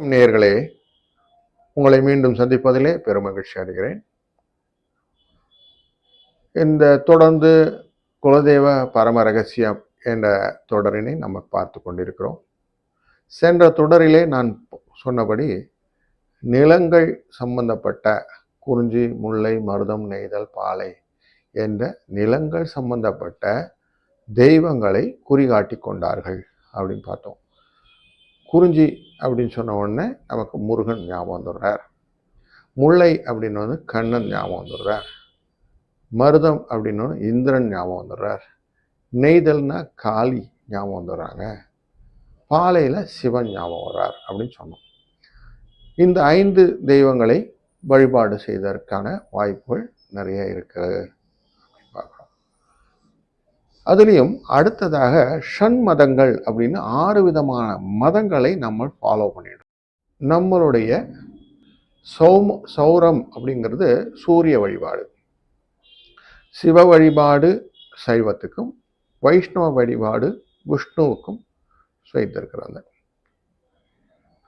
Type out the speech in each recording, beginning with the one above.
நேயர்களே. உங்களை மீண்டும் சந்திப்பதிலே பெருமகிழ்ச்சி அடைகிறேன். இந்த தொடர்ந்து குலதெய்வ பரம ரகசியம் என்ற தொடரினை நம்ம பார்த்து கொண்டிருக்கிறோம். சென்ற தொடரிலே நான் சொன்னபடி நிலங்கள் சம்பந்தப்பட்ட குறிஞ்சி முல்லை மருதம் நெய்தல் பாலை என்ற நிலங்கள் சம்பந்தப்பட்ட தெய்வங்களை குறிகாட்டி கொண்டார்கள் அப்படின்னு பார்த்தோம். குறிஞ்சி அப்படின்னு சொன்ன உடனே நமக்கு முருகன் ஞாபகம் வந்துடுறார். முல்லை அப்படின்னு வந்து கண்ணன் ஞாபகம் வந்துடுறார். மருதம் அப்படின்னு இந்திரன் ஞாபகம் வந்துடுறார். நெய்தல்னா காளி ஞாபகம் வந்துடுறாங்க. பாலையில் சிவன் ஞாபகம் வர்றார் அப்படின்னு சொன்னோம். இந்த ஐந்து தெய்வங்களை வழிபாடு செய்வதற்கான வாய்ப்புகள் நிறைய இருக்கிறது. அதுலேயும் அடுத்ததாக ஷண் மதங்கள் அப்படின்னு ஆறு விதமான மதங்களை நம்ம ஃபாலோ பண்ணிடும் நம்மளுடைய சௌம சௌரம் அப்படிங்கிறது சூரிய வழிபாடு. சிவ வழிபாடு சைவத்துக்கும் வைஷ்ணவ வழிபாடு விஷ்ணுவுக்கும் செய்திருக்கிறாங்க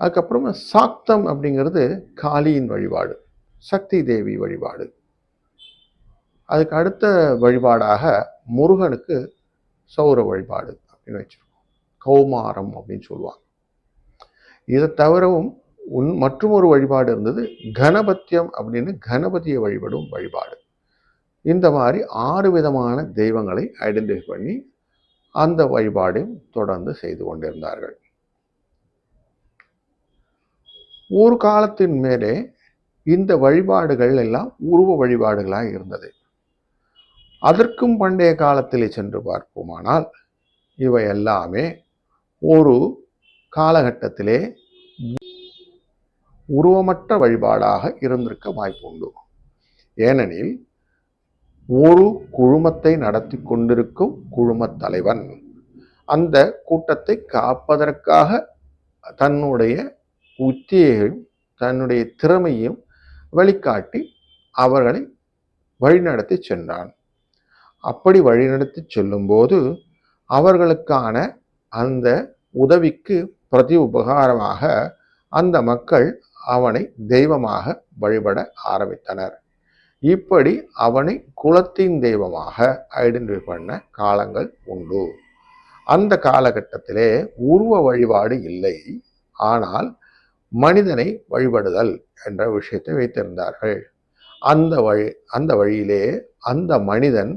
அதுக்கப்புறமா சாக்தம் அப்படிங்கிறது காளியின் வழிபாடு சக்தி தேவி வழிபாடு. அதுக்கு அடுத்த வழிபாடாக முருகனுக்கு சௌர வழிபாடு அப்படின்னு வச்சுருக்கோம். கௌமாரம் அப்படின்னு சொல்லுவாங்க. இதை தவிரவும் உன் மற்றும் ஒரு வழிபாடு இருந்தது கணபத்தியம் அப்படின்னு கணபதியை வழிபடும் வழிபாடு. இந்த மாதிரி ஆறு விதமான தெய்வங்களை ஐடென்டிஃபை பண்ணி அந்த வழிபாடையும் தொடர்ந்து செய்து கொண்டிருந்தார்கள். ஒரு காலத்தின் மேலே இந்த வழிபாடுகள் எல்லாம் உருவ வழிபாடுகளாக இருந்தது. அதற்கும் பண்டைய காலத்திலே சென்று பார்ப்போமானால் இவை எல்லாமே ஒரு காலகட்டத்திலே உருவமற்ற வழிபாடாக இருந்திருக்க வாய்ப்புண்டு ஏனெனில் ஒரு குழுமத்தை நடத்தி கொண்டிருக்கும் குழுமத் தலைவன் அந்த கூட்டத்தை காப்பதற்காக தன்னுடைய உத்தியையும் தன்னுடைய திறமையும் வழிகாட்டி அவர்களை வழிநடத்தி சென்றான். அப்படி வழிநடத்தி செல்லும்போது அவர்களுக்கான அந்த உதவிக்கு பிரதி உபகாரமாக அந்த மக்கள் அவனை தெய்வமாக வழிபட ஆரம்பித்தனர். இப்படி அவனை குலத்தின் தெய்வமாக ஐடென்டிஃபை பண்ண காலங்கள் உண்டு. அந்த காலகட்டத்திலே உருவ வழிபாடு இல்லை. ஆனால் மனிதனை வழிபடுதல் என்ற விஷயத்தை வைத்திருந்தார்கள். அந்த வழி அந்த வழியிலே அந்த மனிதன்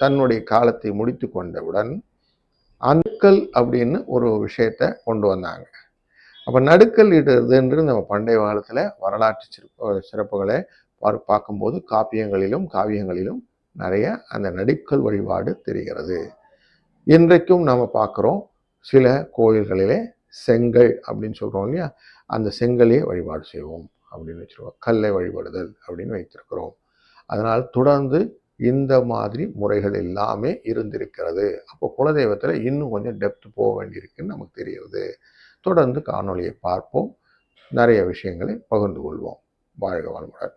தன்னுடைய காலத்தை முடித்து கொண்டவுடன் அணுக்கல் அப்படின்னு ஒரு விஷயத்தை கொண்டு வந்தாங்க. அப்போ நடுக்கல் இடுறதுன்றது நம்ம பண்டைய காலத்தில் வரலாற்று சிறப்பு சிறப்புகளை பார்க்கும்போது காப்பியங்களிலும் காவியங்களிலும் நிறைய அந்த நடுக்கல் வழிபாடு தெரிகிறது. இன்றைக்கும் நாம் பார்க்குறோம் சில கோயில்களிலே செங்கல் அப்படின்னு சொல்கிறோம் இல்லையா? அந்த செங்கலே வழிபாடு செய்வோம் அப்படின்னு வச்சுருவோம் கல்லை வழிபடுதல் அப்படின்னு வைத்திருக்கிறோம். அதனால் தொடர்ந்து இந்த மாதிரி முறைகள் எல்லாமே இருந்திருக்கிறது. அப்போ குலதெய்வத்தில் இன்னும் கொஞ்சம் டெப்த் போக வேண்டியிருக்குன்னு நமக்கு தெரியுது தொடர்ந்து காணொலியை பார்ப்போம். நிறைய விஷயங்களை பகிர்ந்து கொள்வோம். வாழ்க வளமுடன்.